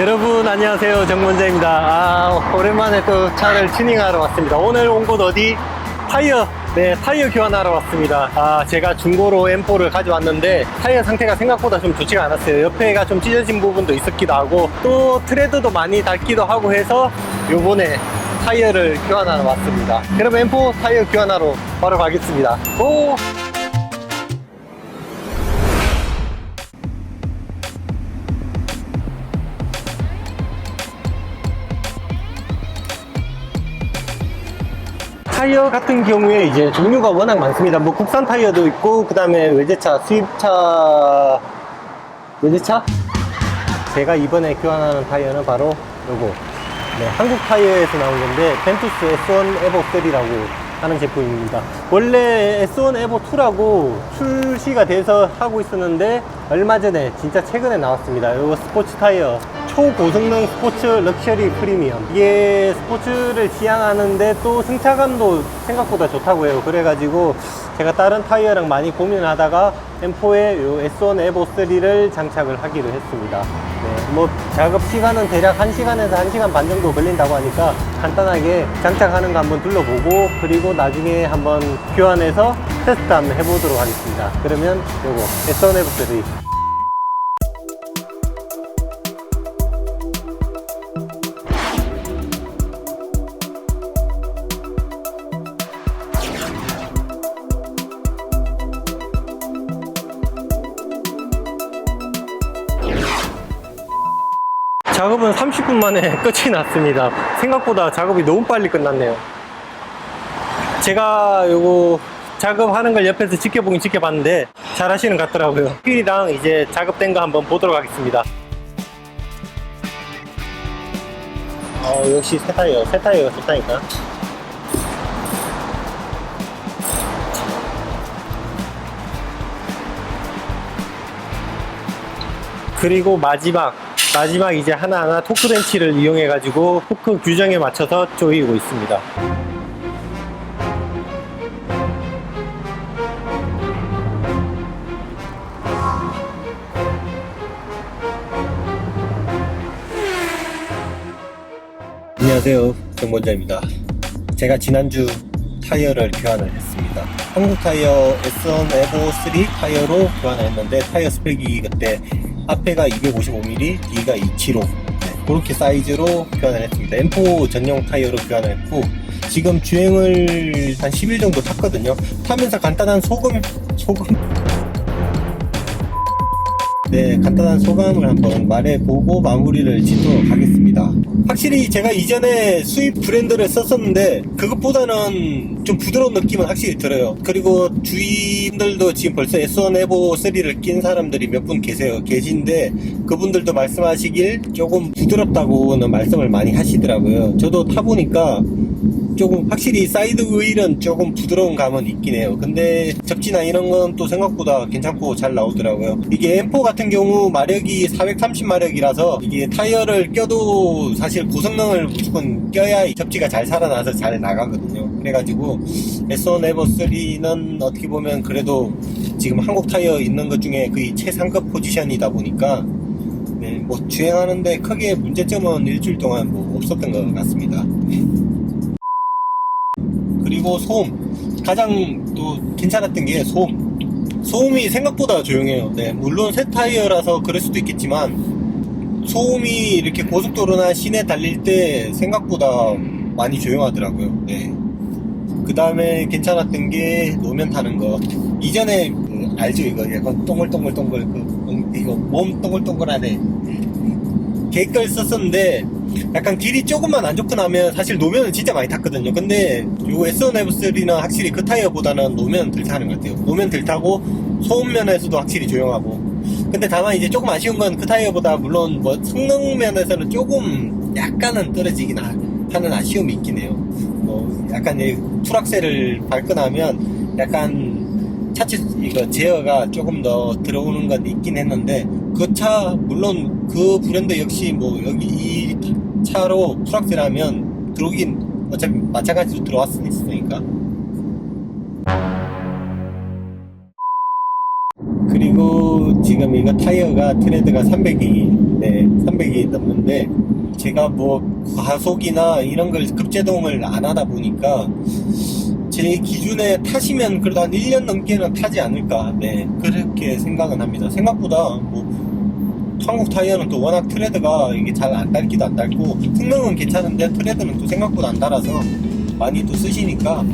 여러분 안녕하세요. 정문자입니다. 아 오랜만에 또 차를 튜닝하러 왔습니다. 오늘 온 곳 어디? 타이어. 네 타이어 교환하러 왔습니다. 아 제가 중고로 M4를 가져왔는데 타이어 상태가 생각보다 좀 좋지가 않았어요. 옆에가 좀 찢어진 부분도 있었기도 하고 또 트레드도 많이 닳기도 하고 해서 요번에 타이어를 교환하러 왔습니다. 그럼 M4 타이어 교환하러 바로 가겠습니다. 오 타이어 같은 경우에 이제 종류가 워낙 많습니다. 뭐 국산 타이어도 있고 그 다음에 외제차, 수입차, 외제차? 제가 이번에 교환하는 타이어는 바로 요거. 네, 한국 타이어에서 나온 건데 펜투스 S1 에보 3라고 하는 제품입니다. 원래 S1 에보 2라고 출시가 돼서 하고 있었는데 얼마 전에 진짜 최근에 나왔습니다. 요거 스포츠 타이어 초고성능 스포츠 럭셔리 프리미엄. 이게 스포츠를 지향하는데 또 승차감도 생각보다 좋다고 해요. 그래가지고 제가 다른 타이어랑 많이 고민을 하다가 M4에 요 S1 에보 3를 장착을 하기로 했습니다. 네, 뭐 작업 시간은 대략 1시간에서 1시간 반 정도 걸린다고 하니까 간단하게 장착하는 거 한번 둘러보고 그리고 나중에 한번 교환해서 테스트 한번 해보도록 하겠습니다. 그러면 요거 S1 에보 3 작업은 30분 만에 끝이 났습니다. 생각보다 작업이 너무 빨리 끝났네요. 제가 요거 작업하는 걸 옆에서 지켜보긴 지켜봤는데 잘 하시는 것 같더라고요. 휠이랑 이제 작업된 거 한번 보도록 하겠습니다. 어, 역시 새 타이어, 새 타이어가 좋다니까. 그리고 마지막 마지막 이제 하나하나 토크 렌치를 이용해 가지고 후크 규정에 맞춰서 조이고 있습니다. 안녕하세요. 정본자입니다. 제가 지난주 타이어를 교환을 했습니다. 한국 타이어 S1 에보 3 타이어로 교환을 했는데 타이어 스펙이 그때 앞에가 255mm, 뒤가 275 네, 그렇게 사이즈로 교환을 했습니다. M4 전용 타이어로 교환을 했고 지금 주행을 한 10일 정도 탔거든요. 타면서 간단한 소금 소금. 네, 간단한 소감을 한번 말해보고 마무리를 짓도록 하겠습니다. 확실히 제가 이전에 수입 브랜드를 썼었는데 그것보다는 좀 부드러운 느낌은 확실히 들어요. 그리고 주위분들도 지금 벌써 S1 에보 3를 낀 사람들이 몇 분 계세요. 계신데 그분들도 말씀하시길 조금 부드럽다고는 말씀을 많이 하시더라고요. 저도 타보니까 조금 확실히 사이드 휠은 조금 부드러운 감은 있긴 해요. 근데 접지나 이런 건 또 생각보다 괜찮고 잘 나오더라고요. 이게 M4 같은 경우 마력이 430마력이라서 이게 타이어를 껴도 사실 고성능을 무조건 껴야 이 접지가 잘 살아나서 잘 나가거든요. 그래가지고 S1 에버 3는 어떻게 보면 그래도 지금 한국 타이어 있는 것 중에 거의 최상급 포지션이다 보니까 네, 뭐 주행하는데 크게 문제점은 일주일 동안 뭐 없었던 것 같습니다. 그리고 소음. 가장 또 괜찮았던 게 소음. 소음이 생각보다 조용해요. 네 물론 새 타이어라서 그럴 수도 있겠지만 소음이 이렇게 고속도로나 시내 달릴 때 생각보다 많이 조용하더라고요. 네 그 다음에 괜찮았던 게 노면 타는 거. 이전에 그 알죠? 이거 약간 동글동글동글 그 음, 이거 몸 동글동글하네. 개걸 썼었는데 약간 길이 조금만 안 좋고 나면 사실 노면은 진짜 많이 탔거든요. 근데 요 S1 F3는 확실히 그 타이어보다는 노면 덜 타는 것 같아요. 노면 덜 타고 소음 면에서도 확실히 조용하고. 근데 다만 이제 조금 아쉬운 건 그 타이어보다 물론 뭐 성능 면에서는 조금 약간은 떨어지긴 하- 하는 아쉬움이 있긴 해요. 뭐 약간 이 풀악셀을 밟고 나면 약간 차체 이거 제어가 조금 더 들어오는 건 있긴 했는데 그 차 물론 그 브랜드 역시 뭐 여기 이 차로 하면 들어오긴 어차피 마찬가지로 들어왔으니까. 그리고 지금 이거 타이어가 트레드가 300이 네, 300이 넘는데 제가 뭐 과속이나 이런 걸 급제동을 안 하다 보니까 제 기준에 타시면 그래도 한 1년 넘게는 타지 않을까 네 그렇게 생각은 합니다. 생각보다 뭐 한국 타이어는 또 워낙 트레드가 이게 잘 안 닳기도 안 닳고 성능은 괜찮은데 트레드는 또 생각보다 안 닳아서 많이 또 쓰시니까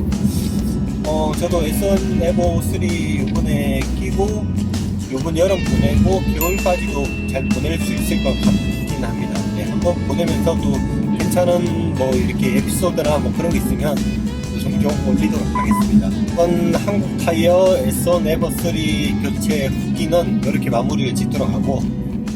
어 저도 S1 에보 3 이번에 끼고 요번 여름 보내고 겨울까지도 잘 보낼 수 있을 것 같긴 합니다. 네, 한번 보내면서 또 괜찮은 뭐 이렇게 에피소드나 뭐 그런 게 있으면 또 종종 올리도록 하겠습니다. 이번 한국 타이어 S1 에버 3 교체 후기는 이렇게 마무리를 짓도록 하고